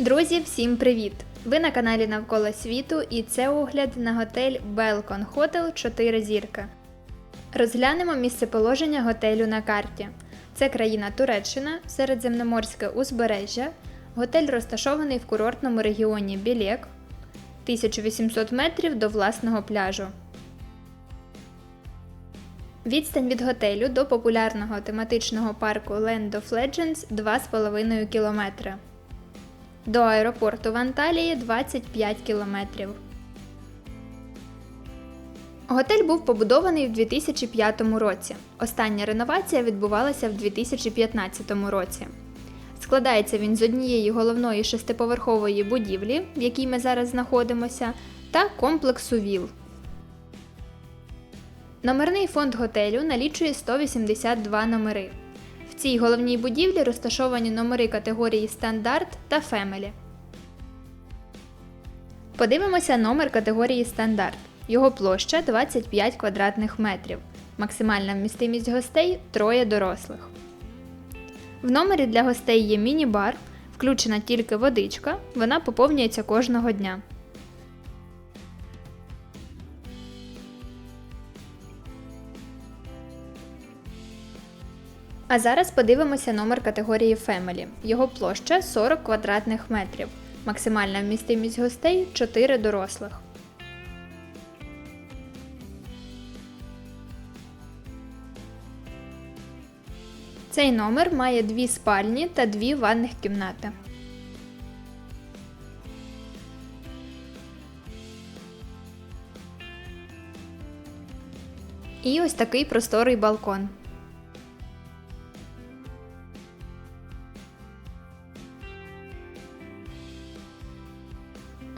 Друзі, всім привіт! Ви на каналі Навколо світу і це огляд на готель Belcon Hotel 4 зірки. Розглянемо місцеположення готелю на карті. Це країна Туреччина, середземноморське узбережжя. Готель розташований в курортному регіоні Білек, 1800 метрів до власного пляжу. Відстань від готелю до популярного тематичного парку Land of Legends 2,5 км. До аеропорту в Анталії 25 кілометрів. Готель був побудований в 2005 році. Остання реновація відбувалася в 2015 році. Складається він з однієї головної шестиповерхової будівлі, в якій ми зараз знаходимося, та комплексу ВІЛ. Номерний фонд готелю налічує 182 номери. Цій головній будівлі розташовані номери категорії Стандарт та Фемелі. Подивимося номер категорії Стандарт. Його площа 25 квадратних метрів. Максимальна вмістимість гостей троє дорослих. В номері для гостей є міні-бар, включена тільки водичка, вона поповнюється кожного дня. А зараз подивимося номер категорії Family. Його площа 40 квадратних метрів. Максимальна вмістимість гостей 4 дорослих. Цей номер має дві спальні та дві ванних кімнати. І ось такий просторий балкон.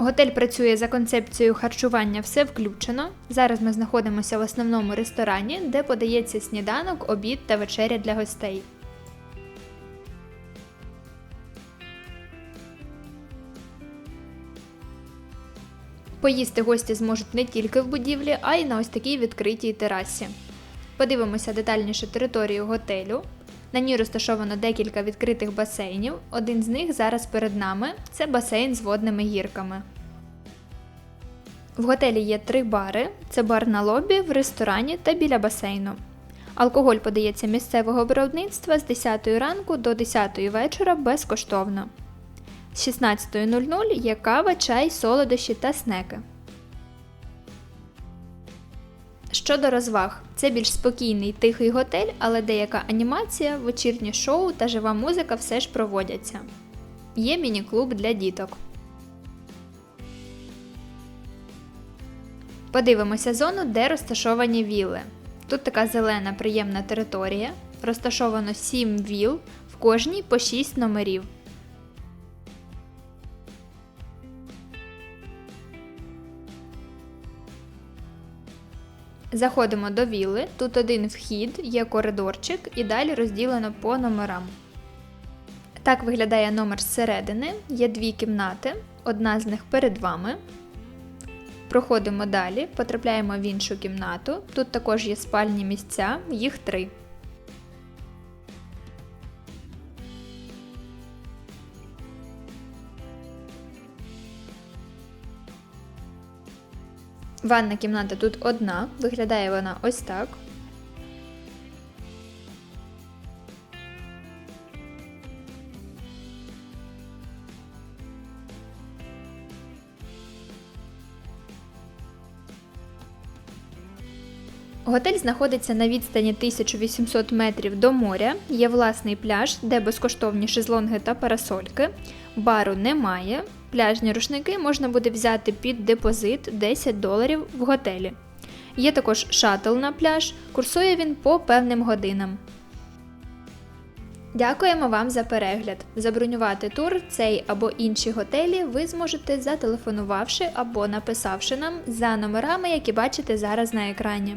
Готель працює за концепцією харчування все включено. Зараз ми знаходимося в основному ресторані, де подається сніданок, обід та вечеря для гостей. Поїсти гості зможуть не тільки в будівлі, а й на ось такій відкритій терасі. Подивимося детальніше територію готелю. На ній розташовано декілька відкритих басейнів. Один з них зараз перед нами це басейн з водними гірками. В готелі є три бари: це бар на лобі, в ресторані та біля басейну. Алкоголь подається місцевого виробництва з 10 ранку до 10 вечора безкоштовно. З 16.00 є кава, чай, солодощі та снеки. Щодо розваг, це більш спокійний тихий готель, але деяка анімація, вечірнє шоу та жива музика все ж проводяться. Є міні-клуб для діток. Подивимося зону, де розташовані вілли. Тут така зелена приємна територія. Розташовано 7 віл, в кожній по 6 номерів. Заходимо до вілли. Тут один вхід, є коридорчик і далі розділено по номерам. Так виглядає номер зсередини. Є дві кімнати, одна з них перед вами. Проходимо далі, потрапляємо в іншу кімнату. Тут також є спальні місця, їх три. Ванна кімната тут одна, виглядає вона ось так. Готель знаходиться на відстані 1800 метрів до моря. Є власний пляж, де безкоштовні шезлонги та парасольки. Бару немає. Пляжні рушники можна буде взяти під депозит 10 доларів в готелі. Є також шатл на пляж, курсує він по певним годинам. Дякуємо вам за перегляд. Забронювати тур, цей або інші готелі ви зможете зателефонувавши або написавши нам за номерами, які бачите зараз на екрані.